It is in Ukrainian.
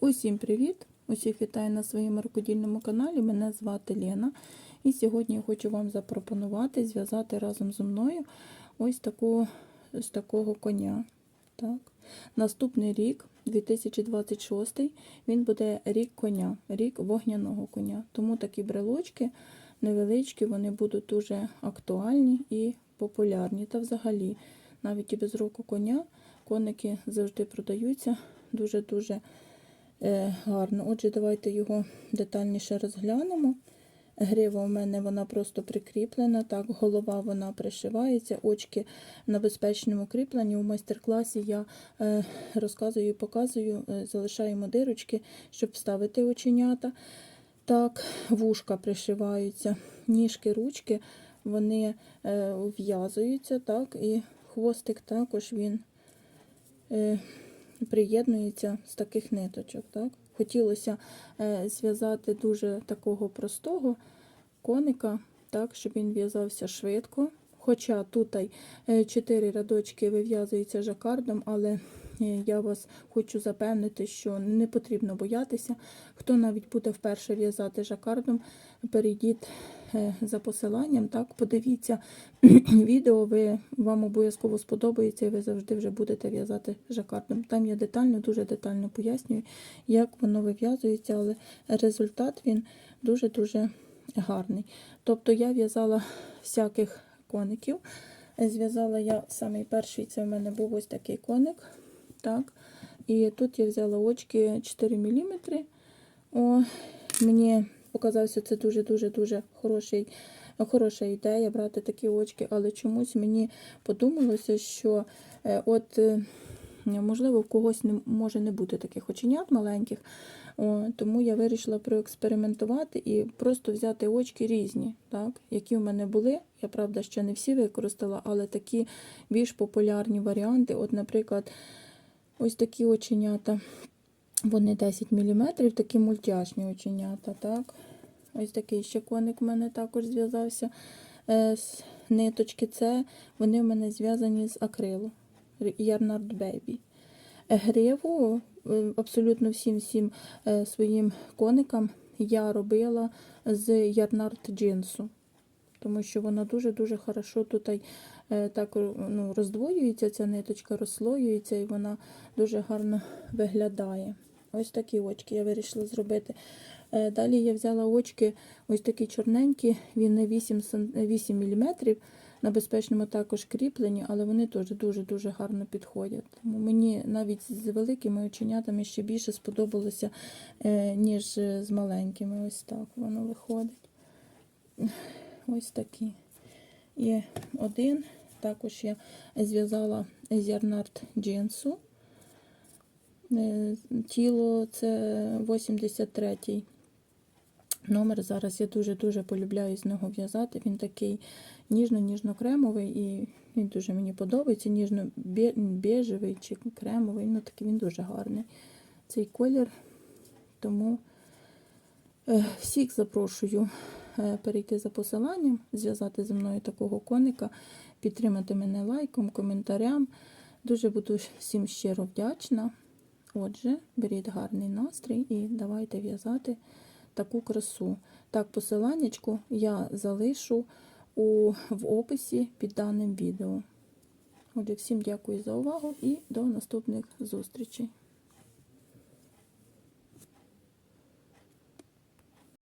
Усім привіт! Усіх вітаю на своєму рукодільному каналі. Мене звати Лена. І сьогодні я хочу вам запропонувати зв'язати разом зі мною ось таку, з такого коня. Так. Наступний рік, 2026, він буде рік коня, рік вогняного коня. Тому такі брелочки невеличкі, вони будуть дуже актуальні і популярні. Та взагалі, навіть і без року коня коники завжди продаються дуже-дуже гарно. Отже, давайте його детальніше розглянемо. Грива у мене вона просто прикріплена, так, голова вона пришивається, очки на безпечному кріпленні. У майстер-класі я е, розказую і показую, е, залишаємо дирочки, щоб вставити оченята. Так, вушка пришиваються, ніжки, ручки, вони е, в'язуються, так, і хвостик також він е, приєднується з таких ниточок. Так. Хотілося е, зв'язати дуже такого простого коника, так, щоб він в'язався швидко. Хоча тут 4 рядочки вив'язуються жакардом, але е, я вас хочу запевнити, що не потрібно боятися. Хто навіть буде вперше в'язати жакардом, перейдіть е, за посиланням, так, подивіться відео, ви, вам обов'язково сподобається, і ви завжди вже будете в'язати жакардом. Там я детально, дуже детально пояснюю, як воно вив'язується, але результат він дуже-дуже гарний. Тобто я в'язала всяких коників. Зв'язала я самий перший, це в мене був ось такий коник. Так. І тут я взяла очки 4 мм. О, Мені показався це дуже-дуже-дуже хороша ідея брати такі очки, але чомусь мені подумалося, що е, от, е, можливо, в когось не може не бути таких оченят маленьких. О, тому я вирішила проекспериментувати і просто взяти очки різні, так, які в мене були. Я, правда, ще не всі використала, але такі більш популярні варіанти. От, наприклад, ось такі оченята, вони 10 мм, такі мультяшні оченята. так. Ось такий ще коник в мене також зв'язався е, з ниточки. Це вони в мене зв'язані з акрилу. Ярнард Baby. Гриву е, абсолютно всім всім е, своїм коникам я робила з ярнард джинсу, тому що вона дуже-дуже хорошо тут е, так ну, роздвоюється, ця ниточка розслоюється і вона дуже гарно виглядає. Ось такі очки я вирішила зробити. Далі я взяла очки ось такі чорненькі, не 8 8 мм на безпечному також кріплені, але вони теж дуже-дуже гарно підходять. Мені навіть з великими оченятами ще більше сподобалося, е, ніж з маленькими. Ось так воно виходить. Ось такі. І один. Також я зв'язала з джинсу. Е, тіло це 83-й номер. Зараз я дуже-дуже полюбляю з нього в'язати. Він такий ніжно-ніжно-кремовий і він дуже мені подобається. Ніжно-бежевий чи кремовий. Ну такий він дуже гарний. Цей колір. Тому е, всіх запрошую перейти за посиланням, зв'язати зі мною такого коника, підтримати мене лайком, коментарям. Дуже буду всім щиро вдячна. Отже, беріть гарний настрій і давайте в'язати таку красу. Так, посиланнячку я залишу у, в описі під даним відео. Отже, всім дякую за увагу і до наступних зустрічей.